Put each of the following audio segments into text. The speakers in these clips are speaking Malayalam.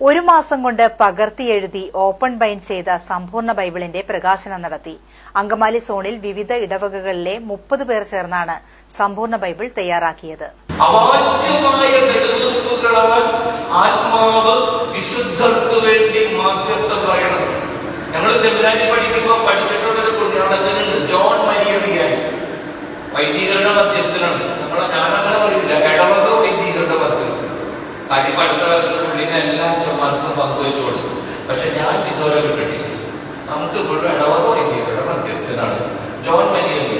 ഒരു മാസം കൊണ്ട് പകർത്തി എഴുതി ഓപ്പൺ ബൈൻ ചെയ്ത സമ്പൂർണ ബൈബിളിന്റെ പ്രകാശനം നടത്തി. അങ്കമാലി സോണിൽ വിവിധ ഇടവകകളിലെ മുപ്പത് പേർ ചേർന്നാണ് സമ്പൂർണ ബൈബിൾ തയ്യാറാക്കിയത്. ആത്മാവ് വിശുദ്ധർക്ക് വേണ്ടി മാധ്യസ്ഥം പറയണം. ഞങ്ങൾ സെമിനാരി പഠിക്കുമ്പോൾ പഠിച്ചിട്ടുള്ള ഒരു പുണ്യാളച്ചനുണ്ട് ജോൺ മരിയ വിയാനി വൈദികരുടെ മധ്യസ്ഥനാണ്. നമ്മൾ ഞാനങ്ങനെ പറയില്ല. ഇടവക വൈദികരുടെ മധ്യസ്ഥൻ. കാര്യം അടുത്ത അച്ഛന്മാർക്കും പങ്കുവെച്ചു കൊടുത്തു. പക്ഷെ ഞാൻ ഇതുവരെ കിട്ടിയില്ല നമുക്ക് ഇപ്പോഴും ഇടവകോ വൈദികരുടെ മധ്യസ്ഥനാണ് ജോൺ വിയാനി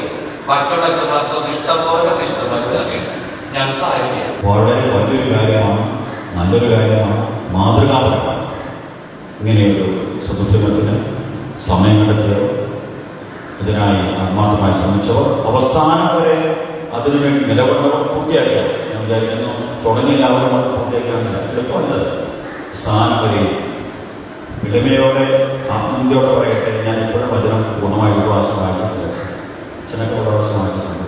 ബാക്കിയുള്ള അച്ഛന്മാർക്കൊക്കെ ഇഷ്ടംപോലെ ഇഷ്ടമായി അറിയണം ഞങ്ങൾക്ക് ആരുമില്ല വളരെ വലിയൊരു കാര്യമാണ് നല്ലൊരു കാര്യമാണ് മാതൃകാപരമാണ് ഇങ്ങനെയൊരു സമുദ്രത്തിന് സമയം കണ്ടെത്തിയവർ ഇതിനായി ആത്മാർത്ഥമായി ശ്രമിച്ചവർ അവസാനം വരെ അതിനുവേണ്ടി നിലകൊണ്ടവർ പൂർത്തിയാക്കിയവർ. ഞാൻ വിചാരിക്കുന്നു തുടങ്ങിയ എല്ലാവരും അത് പൂർത്തിയാക്കാനില്ല എളുപ്പമല്ലത് അവസാനം വരെ എളിമയോടെ ആത്മന്തിയോടെ പറയട്ടെ. ഞാൻ ഇപ്പോഴും വചനം പൂർണമായി ഒരു പ്രാവശ്യം വായിച്ചിട്ടില്ല. അച്ഛനൊക്കെ ഒരു പ്രാവശ്യം വായിച്ചിട്ടുണ്ട്.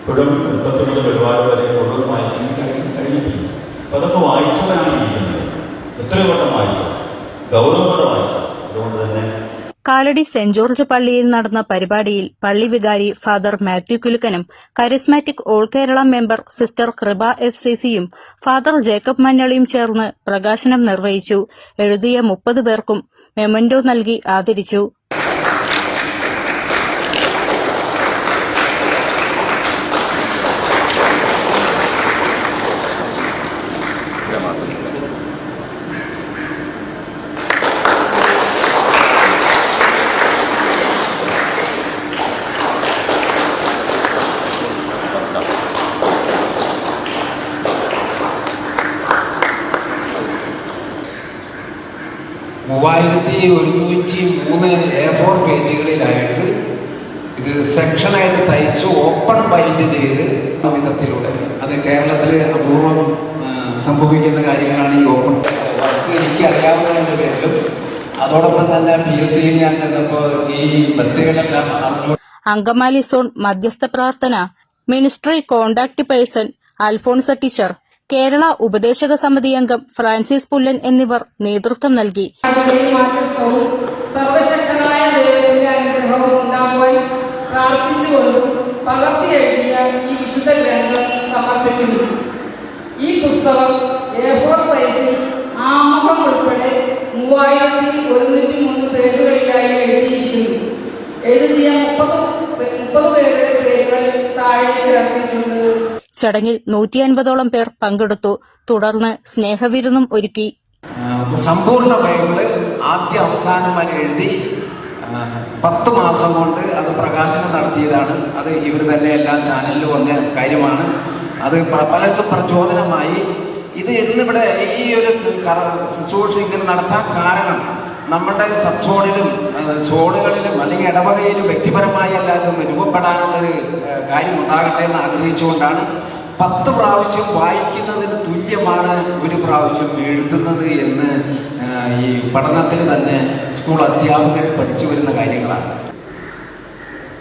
ഇപ്പോഴും മുപ്പത്തൊമ്പത് പരിപാടി വരെ മുഴുവൻ വായിക്കാൻ കഴിച്ചു കഴിഞ്ഞിട്ടില്ല. അപ്പം അതൊക്കെ വായിച്ചവനാണ് ഇരിക്കുന്നത് എത്രയോ വട്ടം വായിച്ചു. ഗൗരവം വായിച്ചു കാലടി സെന്റ് ജോർജ് പള്ളിയിൽ നടന്ന പരിപാടിയിൽ പള്ളി വികാരി father Mathew കുലുക്കനും charismatic all Kerala member sister Kripa F C സിയും ഫാദർ ജേക്കബ് മഞ്ഞളിയും ചേർന്ന് പ്രകാശനം നിർവഹിച്ചു. എഴുതിയ മുപ്പത് പേർക്കും മെമന്റോ നൽകി ആദരിച്ചു. മൂവായിരത്തി ഒരുന്നൂറ്റി മൂന്ന് എ ഫോർ പേജുകളിലായിട്ട് ഇത് സെക്ഷനായിട്ട് തയ്ച്ച് ഓപ്പൺ ബൈൻഡ് ചെയ്ത് വിധത്തിലൂടെ. അത് കേരളത്തിൽ അപൂർവം സംഭവിക്കുന്ന കാര്യങ്ങളാണ് ഈ ഓപ്പൺ വർക്ക് എനിക്ക് അറിയാവുന്നതിന്റെ പേരിലും. അതോടൊപ്പം തന്നെ പി എസ് സിയിൽ ഞാൻ ചെന്നപ്പോൾ ഈ ബത്തുകളെല്ലാം അറിഞ്ഞു. അങ്കമാലി സോൺ മധ്യസ്ഥ പ്രാർത്ഥന. Ministry contact person Alphonsa teacher. Kerala ഉപദേശക സമിതി അംഗം ഫ്രാൻസിസ് പുല്ലൻ എന്നിവർ നേതൃത്വം നൽകി. ഈ വിശുദ്ധ ഗ്രന്ഥം സമർപ്പിക്കുന്നു. ഈ പുസ്തകം എ സൈസിൽ ആമുഖം ഉൾപ്പെടെ മൂവായിരത്തി ഒരുന്നൂറ്റി മൂന്ന് പേജുകളിലായി എഴുതിയിരിക്കുന്നു. എഴുതിയ മുപ്പത് മുപ്പത് പേരുടെ പേരുകൾ താഴെ ചേർത്തിട്ടുണ്ട് ചടങ്ങിൽ നൂറ്റി അൻപതോളം പേർ പങ്കെടുത്തു. തുടർന്ന് സ്നേഹവിരുന്നും ഒരുക്കി. സമ്പൂർണ ബൈബിൾ ആദ്യ അവസാനം വരെ എഴുതി പത്ത് മാസം കൊണ്ട് അത് പ്രകാശനം നടത്തിയതാണ്. അത് ഇവർ തന്നെ എല്ലാ ചാനലിലും വന്ന കാര്യമാണ്. അത് പലർക്കും പ്രചോദനമായി. ഇത് ഇന്നിവിടെ ഈ ഒരു ശുശ്രൂഷ ഇങ്ങനെ നടത്താൻ കാരണം നമ്മുടെ സബ് സോണിലും ആ, സോണുകളിലും അല്ലെങ്കിൽ ഇടവകയിലും വ്യക്തിപരമായി അല്ലാതെ രൂപപ്പെടാനുള്ളൊരു കാര്യം ഉണ്ടാകട്ടെ എന്ന് ആഗ്രഹിച്ചുകൊണ്ടാണ് പത്ത് പ്രാവശ്യം വായിക്കുന്നതിന് തുല്യമാണ് ഒരു പ്രാവശ്യം എഴുതുന്നത് എന്ന് ഈ പഠനത്തിൽ തന്നെ സ്കൂൾ അധ്യാപകർ പഠിച്ചു വരുന്ന കാര്യങ്ങളാണ്.